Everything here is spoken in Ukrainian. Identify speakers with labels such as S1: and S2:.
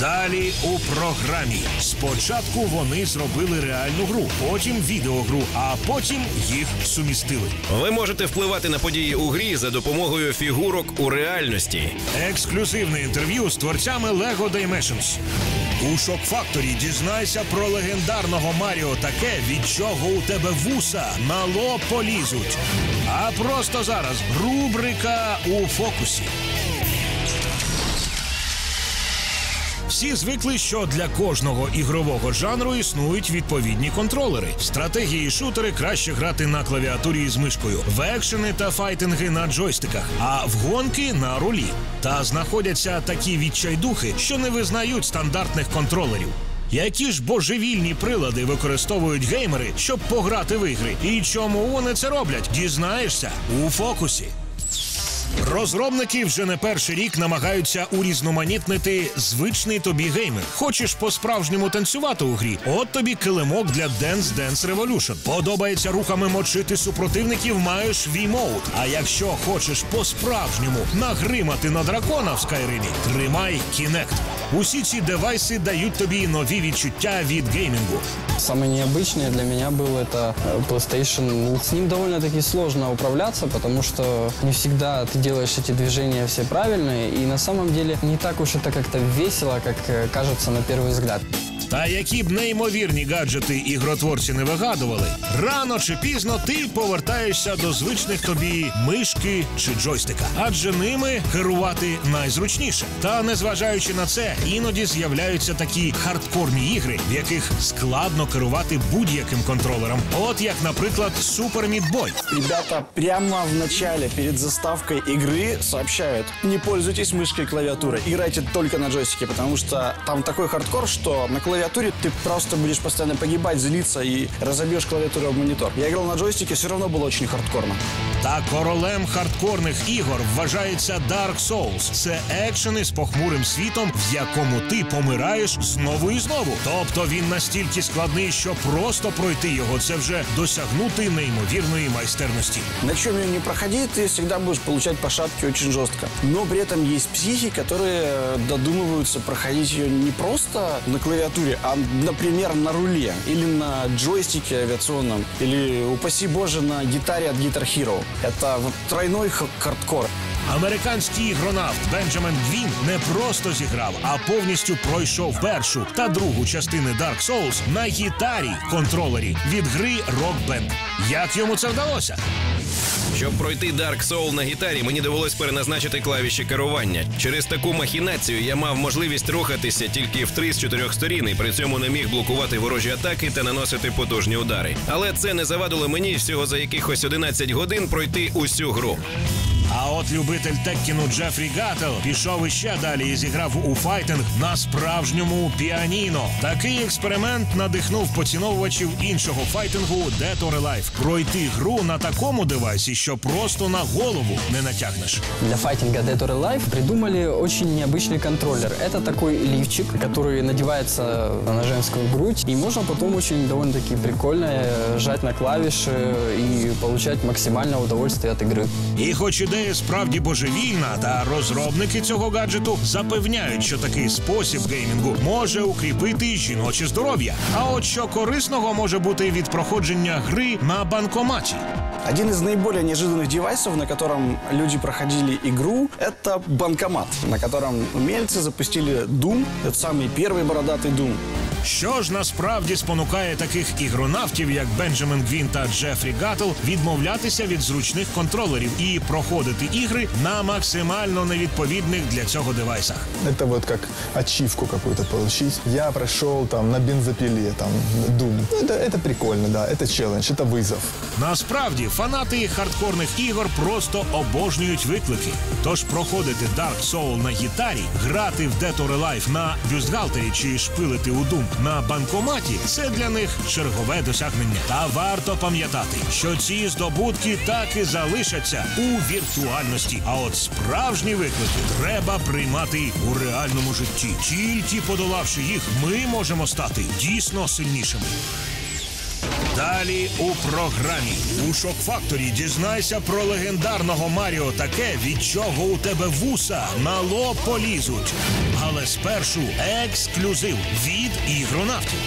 S1: Далі у програмі. Спочатку вони зробили реальну гру, потім відеогру, а потім їх сумістили.
S2: Ви можете впливати на події у грі за допомогою фігурок у реальності.
S1: Ексклюзивне інтерв'ю з творцями Lego Dimensions. У Шок Факторі дізнайся про легендарного Маріо таке, від чого у тебе вуса на лоб полізуть. А просто зараз рубрика у фокусі. Всі звикли, що для кожного ігрового жанру існують відповідні контролери. В стратегії шутери краще грати на клавіатурі з мишкою, в екшени та файтинги на джойстиках, а в гонки на рулі. Та знаходяться такі відчайдухи, що не визнають стандартних контролерів. Які ж божевільні прилади використовують геймери, щоб пограти в ігри? І чому вони це роблять? Дізнаєшся у фокусі. Розробники вже не перший рік намагаються урізноманітнити звичний тобі геймер. Хочеш по-справжньому танцювати у грі? От тобі килимок для Dance Dance Revolution. Подобається рухами мочити супротивників, маєш V-Mode. А якщо хочеш по-справжньому нагримати на дракона в Скайримі, тримай Kinect. Усі ці девайси дають тобі нові відчуття від геймінгу.
S3: Самое необычное для меня был это э, PlayStation. С ним довольно-таки сложно управляться, потому что не всегда ты делаешь эти движения все правильные, и на самом деле не так уж это как-то весело, как э, кажется на первый взгляд.
S1: Та які б неймовірні гаджети ігротворці не вигадували, рано чи пізно ти повертаєшся до звичних тобі мишки чи джойстика, адже ними керувати найзручніше. Та незважаючи на це, іноді з'являються такі хардкорні ігри, в яких складно керувати будь-яким контролером. От як, наприклад, Super Meat Boy.
S4: Ребята прямо в начале, перед заставкой игры, сообщают, не пользуйтесь мышкой и клавиатурой, играйте только на джойстике, потому что там такой хардкор, что на клавиатуре ты просто будешь постоянно погибать, злиться и разобьешь клавиатуру об монитор. Я играл на джойстике, все равно было очень хардкорно.
S1: Та королем хардкорних ігор вважається Dark Souls. Це екшени з похмурим світом, в якому ти помираєш знову і знову. Тобто він настільки складний, що просто пройти його це вже досягнути неймовірної майстерності.
S4: На чем ее не проходи, ты всегда будешь получать по шапке очень жестко. Но при этом есть психи, которые э, додумываются проходить ее не просто на клавиатуре, а, например, на руле или на джойстике авиационном, или, упаси боже, на гитаре от Guitar Hero. Это вот тройной хардкор.
S1: Американський ігронавт Бенджамен Гвін не просто зіграв, а повністю пройшов першу та другу частини Dark Souls на гітарі контролері від гри Rock Band. Як йому це вдалося?
S2: Щоб пройти Dark Soul на гітарі, мені довелось переназначити клавіші керування. Через таку махінацію я мав можливість рухатися тільки в три з чотирьох сторін, і при цьому не міг блокувати ворожі атаки та наносити потужні удари. Але це не завадило мені всього за якихось 11 годин пройти усю гру.
S1: А от любитель Теккіну Джефрі Гаттел пішов іще далі і зіграв у файтинг на справжньому піаніно. Такий експеримент надихнув поціновувачів іншого файтингу Dead or Alive. Пройти гру на такому девайсі, що просто на голову не натягнеш.
S3: Для файтинга Dead or Alive придумали очень необычный контроллер. Это такой лифчик, который надевается на женскую грудь, и можно потом очень довольно-таки прикольно э, жать на клавиши и получать максимальное удовольствие от игры.
S1: І хоч ідея справді божевільна, та розробники цього гаджету запевняють, що такий спосіб геймінгу може укріпити жіноче здоров'я. А от що корисного може бути від проходження гри на банкоматі.
S4: Один из наиболее неожиданных девайсов, на котором люди проходили игру, это банкомат, на котором умельцы запустили Doom, это самый первый бородатый Doom.
S1: Що ж насправді спонукає таких ігронавтів, як Бенджамін Гвін та Джефрі Гаттл, відмовлятися від зручних контролерів і проходити ігри на максимально невідповідних для цього девайсах.
S5: Это вот как ачивку какую-то получить. Я прошел там на бензопиле, там, Doom. Ну, Это, это прикольно, да, это челлендж, это вызов.
S1: Насправді фанати хардкорних ігор просто обожнюють виклики. Тож проходити Dark Soul на гітарі, грати в Dead or Alive на бюстгальтері чи шпилити у Doom на банкоматі це для них чергове досягнення. Та варто пам'ятати, що ці здобутки так і залишаться у віртуальності. А от справжні виклики треба приймати у реальному житті. Тільки подолавши їх, ми можемо стати дійсно сильнішими. Далі у програмі у Шок Факторі дізнайся про легендарного Маріо таке, від чого у тебе вуса на лоб полізуть. Але спершу ексклюзив від ігронавтів.